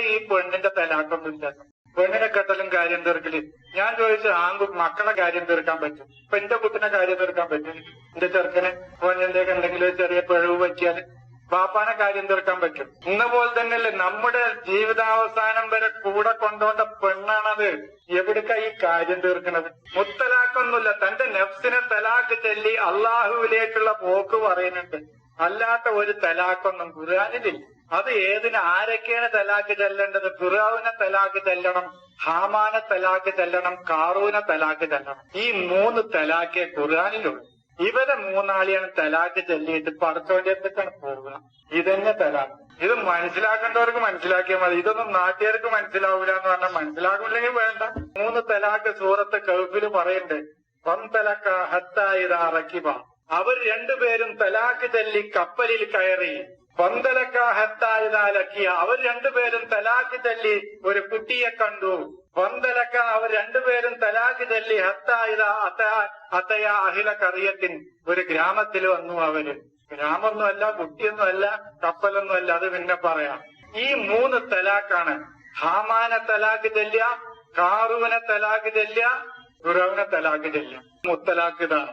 ഈ പെണ്ണിന്റെ തലാട്ടൊന്നുമില്ല. പെണ്ണിനെ കെട്ടലും കാര്യം തീർക്കൽ. ഞാൻ ചോദിച്ചു ആങ്കു മക്കളെ കാര്യം തീർക്കാൻ പറ്റും. ഇപ്പൊ എന്റെ കുട്ടിനെ കാര്യം തീർക്കാൻ പറ്റും. എന്റെ ചെറുക്കന് ഓനെന്തൊക്കെ എന്തെങ്കിലും ചെറിയ പിഴവ് പറ്റിയാൽ ബാപ്പാനെ കാര്യം തീർക്കാൻ പറ്റും. ഇന്ന പോലെ തന്നെയല്ലേ നമ്മുടെ ജീവിതാവസാനം വരെ കൂടെ കൊണ്ടുപോണ്ട പെണ്ണാണത്. എവിടേക്കാ ഈ കാര്യം തീർക്കണത്? മുത്തലാക്കൊന്നുമില്ല തന്റെ നെഫ്സിനെ തലാക്ക് ചൊല്ലി അള്ളാഹുവിലേക്കുള്ള പോക്ക് പറയുന്നുണ്ട്. അല്ലാത്ത ഒരു തലാക്കൊന്നും ഖുർആാനിലില്ല അത് ഏതിന് ആരൊക്കെയാണ് തലാക്ക് ചെല്ലേണ്ടത്? ഫിറാവിനെ തലാക്ക് ചെല്ലണം ഹാമാനെ തലാക്ക് ചെല്ലണം കാറൂനെ തലാക്ക് ചെല്ലണം. ഈ മൂന്ന് തലാക്കേ ഖുർആാനിലുള്ളൂ. ഇവരെ മൂന്നാളിയാണ് തലാക്ക് ചെല്ലിയിട്ട് പടച്ചോന്റെ പോവുക. ഇതന്നെ തലാക്ക്. ഇത് മനസ്സിലാക്കേണ്ടവർക്ക് മനസ്സിലാക്കിയാൽ മതി. ഇതൊന്നും നാട്ടുകാർക്ക് മനസ്സിലാവൂല എന്ന് പറഞ്ഞാൽ മനസ്സിലാകില്ലെങ്കിൽ വേണ്ട. മൂന്ന് തലാക്ക് സൂറത്ത് കൗഫിൽ പറയണ്ടേ പന്തലക്ക ഹത്തായിദ റക്കിബ. അവർ രണ്ടുപേരും തലാക്ക് ചൊല്ലി കപ്പലിൽ കയറി പന്തലക്ക ഹത്തായതാലക്കിയ അവർ രണ്ടുപേരും തലാക്ക് ചൊല്ലി ഒരു കുട്ടിയെ കണ്ടു. പന്തലക്ക അവർ രണ്ടുപേരും തലാക്ക് ചൊല്ലി ഹത്തായത അത്ത അത്തയ അഹില കറിയത്തിൻ ഒരു ഗ്രാമത്തിൽ വന്നു അവർ ഗ്രാമൊന്നുമല്ല കുട്ടിയൊന്നുമല്ല കപ്പലൊന്നുമല്ല അത് പിന്നെ പറയാം. ഈ മൂന്ന് തലാക്കാണ്. ഹാമാനെ തലാക്ക് ചെല്ലുക കാറുവിനെ തലാക്ക് ചെല്ലുക ഗുരുവിനെ തലാക്ക് ചെല്ലുക മുത്തലാക്ക് ഇതാണ്.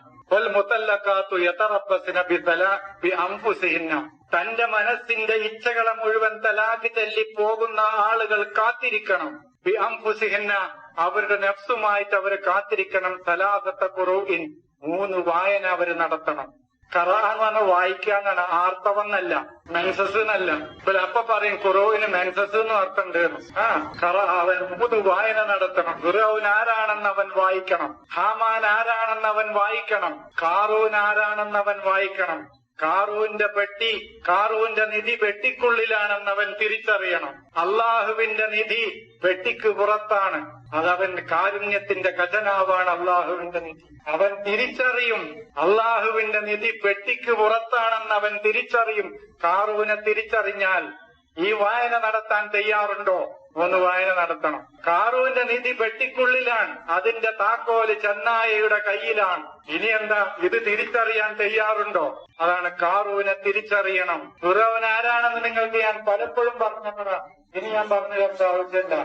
തന്റെ മനസ്സിന്റെ ഇച്ഛകളെ മുഴുവൻ തലാക്ക് തല്ലി പോകുന്ന ആളുകൾ കാത്തിരിക്കണം. ബി അംഫുസിഹിന്ന. അവരുടെ നഫ്സുമായിട്ട് അവർ കാത്തിരിക്കണം. തലാഖത്തെ കുറവിൻ മൂന്ന് വായന അവർ നടത്തണം. കറ എന്ന് പറഞ്ഞാൽ വായിക്കുക എന്നാണ് ആർത്തവം എന്നല്ല മെൻസസ് എന്നല്ല ഇപ്പൊ അപ്പൊ പറയും കുറവിന് മെൻസസ് എന്ന് അർത്ഥമുണ്ട്. ആ കറ അവൻ മൂന്ന് വായന നടത്തണം. ഫിറോൻ ആരാണെന്ന് അവൻ വായിക്കണം. ഹാമാൻ ആരാണെന്ന് അവൻ വായിക്കണം. കാറൂൻ ആരാണെന്ന് അവൻ വായിക്കണം. കാറൂന്റെ പെട്ടി കാറൂന്റെ നിധി പെട്ടിക്കുള്ളിലാണെന്ന് അവൻ തിരിച്ചറിയണം. അള്ളാഹുവിന്റെ നിധി പെട്ടിക്ക് പുറത്താണ്. അതവൻ കാരുണ്യത്തിന്റെ ഖജനാവാണ് അള്ളാഹുവിന്റെ നിധി. അവൻ തിരിച്ചറിയും അള്ളാഹുവിന്റെ നിധി പെട്ടിക്ക് പുറത്താണെന്ന് അവൻ തിരിച്ചറിയും. കാറൂനെ തിരിച്ചറിഞ്ഞാൽ ഈ വായന നടത്താൻ തയ്യാറുണ്ടോ? ഒന്ന് വായന നടത്തണം. കാറൂന്റെ നിധി പെട്ടിക്കുള്ളിലാണ്. അതിന്റെ താക്കോൽ ചെന്നായയുടെ കയ്യിലാണ്. ഇനി എന്താ? ഇത് തിരിച്ചറിയാൻ തയ്യാറുണ്ടോ? അതാണ് കാറൂനെ തിരിച്ചറിയണം. ഫിറോവൻ ആരാണെന്ന് നിങ്ങൾക്ക് ഞാൻ പലപ്പോഴും പറഞ്ഞതാണ് ഇനി ഞാൻ പറഞ്ഞു തരേണ്ട ആവശ്യമില്ല.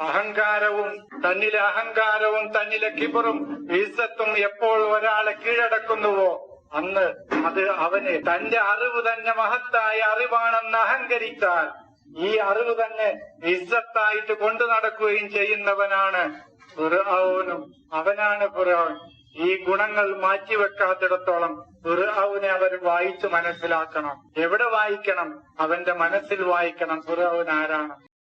അഹങ്കാരവും തന്നിലെ അഹങ്കാരവും തന്നിലെ കിബറും ഈസത്തും എപ്പോൾ ഒരാളെ കീഴടക്കുന്നുവോ? അന്ന് അത് അവന് തന്റെ അറിവ് തന്നെ മഹത്തായ അറിവാണെന്ന് അഹങ്കരിച്ചാൽ ഈ അറിവ് തന്നെ ഇസ്സത്തായിട്ട് കൊണ്ടു നടക്കുകയും ചെയ്യുന്നവനാണ് ഫുർഹൌനും അവനാണ് ഫുർഹൌൻ ഈ ഗുണങ്ങൾ മാറ്റിവെക്കാത്തിടത്തോളം ഫുർഹൌനെ അവർ വായിച്ചു മനസ്സിലാക്കണം. എവിടെ വായിക്കണം? അവന്റെ മനസ്സിൽ വായിക്കണം. ഫുർഹൌൻ ആരാണ്?